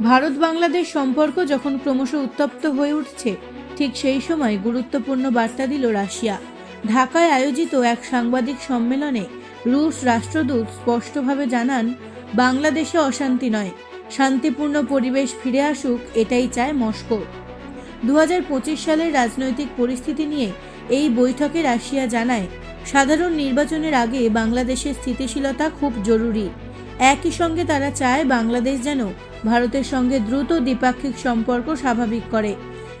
ভারত বাংলাদেশ সম্পর্ক যখন ক্রমশ উত্তপ্ত হয়ে উঠছে, ঠিক সেই সময় গুরুত্বপূর্ণ বার্তা দিল রাশিয়া। ঢাকায় আয়োজিত এক সাংবাদিক সম্মেলনে রুশ রাষ্ট্রদূত স্পষ্টভাবে জানান, বাংলাদেশে অশান্তি নয়, শান্তিপূর্ণ পরিবেশ ফিরে আসুক, এটাই চায় মস্কো। দুহাজার পঁচিশ সালের রাজনৈতিক পরিস্থিতি নিয়ে এই বৈঠকে রাশিয়া জানায় সাধারণ নির্বাচনের আগে বাংলাদেশের স্থিতিশীলতা খুব জরুরি। একই সঙ্গে তারা চায় বাংলাদেশ যেন ভারতের সঙ্গে দ্রুত দ্বিপাক্ষিক সম্পর্ক স্বাভাবিক করে।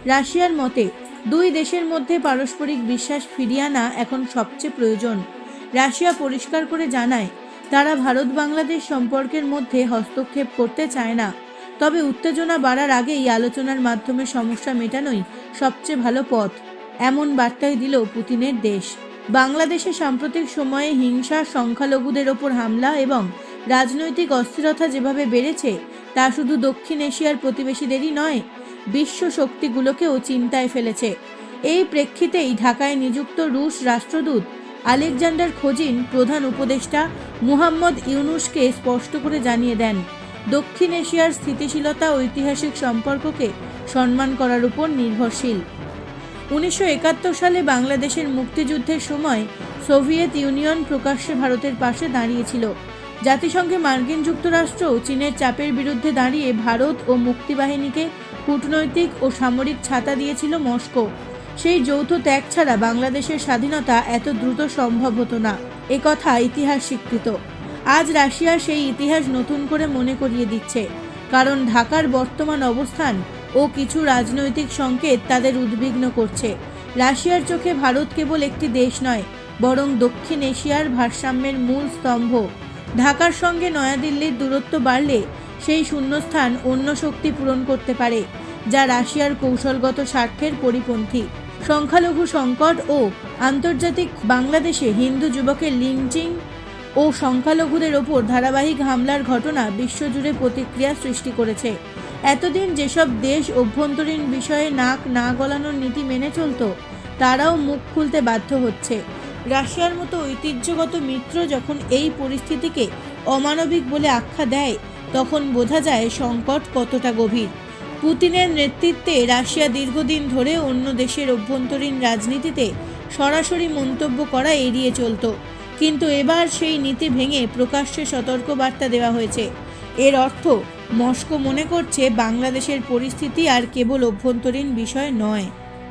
রাশিয়ার মতে, দুই দেশের মধ্যে পারস্পরিক বিশ্বাস ফিরিয়ে আনা এখন সবচেয়ে প্রয়োজন। রাশিয়া পরিষ্কার করে জানায়, তারা ভারত বাংলাদেশ সম্পর্কের মধ্যে হস্তক্ষেপ করতে চায় না। তবে উত্তেজনা বাড়ার আগেই আলোচনার মাধ্যমে সমস্যা মেটানোই সবচেয়ে ভালো পথ, এমন বার্তাই দিল পুতিনের দেশ। বাংলাদেশে সাম্প্রতিক সময়ে হিংসা, সংখ্যালঘুদের ওপর হামলা এবং রাজনৈতিক অস্থিরতা যেভাবে বেড়েছে, তা শুধু দক্ষিণ এশিয়ার প্রতিবেশীদেরই নয়, বিশ্ব শক্তিগুলোকেও চিন্তায় ফেলেছে। এই প্রেক্ষিতেই ঢাকায় নিযুক্ত রুশ রাষ্ট্রদূত আলেকজান্ডার খোজিন প্রধান উপদেষ্টা মুহাম্মদ ইউনুসকে স্পষ্ট করে জানিয়ে দেন, দক্ষিণ এশিয়ার স্থিতিশীলতা ঐতিহাসিক সম্পর্ককে সম্মান করার উপর নির্ভরশীল। উনিশশো একাত্তর সালে বাংলাদেশের মুক্তিযুদ্ধের সময় সোভিয়েত ইউনিয়ন প্রকাশ্যে ভারতের পাশে দাঁড়িয়েছিল। জাতিসংঘে মার্কিন যুক্তরাষ্ট্র চীনের চাপের বিরুদ্ধে দাঁড়িয়ে ভারত ও মুক্তিবাহিনীকে কূটনৈতিক ও সামরিক ছাতা দিয়েছিল মস্কো। সেই যৌথ ত্যাগ ছাড়া বাংলাদেশের স্বাধীনতা এত দ্রুত সম্ভব হতো না, এ কথা ইতিহাস স্বীকৃত আজ রাশিয়া সেই ইতিহাস নতুন করে মনে করিয়ে দিচ্ছে, কারণ ঢাকার বর্তমান অবস্থান ও কিছু রাজনৈতিক সংকেত তাদের উদ্বিগ্ন করছে। রাশিয়ার চোখে ভারত কেবল একটি দেশ নয়, বরং দক্ষিণ এশিয়ার ভারসাম্যের মূল স্তম্ভ। ঢাকার সঙ্গে নয়াদিল্লির দূরত্ব বাড়লে সেই শূন্যস্থান অন্য শক্তি পূরণ করতে পারে, যা রাশিয়ার কৌশলগত স্বার্থের পরিপন্থী। সংখ্যালঘু সংকট ও আন্তর্জাতিক বাংলাদেশে হিন্দু যুবকের লিঞ্চিং ও সংখ্যালঘুদের ওপর ধারাবাহিক হামলার ঘটনা বিশ্বজুড়ে প্রতিক্রিয়া সৃষ্টি করেছে। এতদিন যেসব দেশ অভ্যন্তরীণ বিষয়ে নাক না গলানোর নীতি মেনে চলত, তারাও মুখ খুলতে বাধ্য হচ্ছে। রাশিয়ার মতো ঐতিহ্যগত মিত্র যখন এই পরিস্থিতিকে অমানবিক বলে আখ্যা দেয়, তখন বোঝা যায় সংকট কতটা গভীর। পুতিনের নেতৃত্বে রাশিয়া দীর্ঘদিন ধরে অন্য দেশের অভ্যন্তরীণ রাজনীতিতে সরাসরি মন্তব্য করা এড়িয়ে চলত। কিন্তু এবার সেই নীতি ভেঙে প্রকাশ্যে সতর্কবার্তা দেওয়া হয়েছে। এর অর্থ মস্কো মনে করছে বাংলাদেশের পরিস্থিতি আর কেবল অভ্যন্তরীণ বিষয় নয়।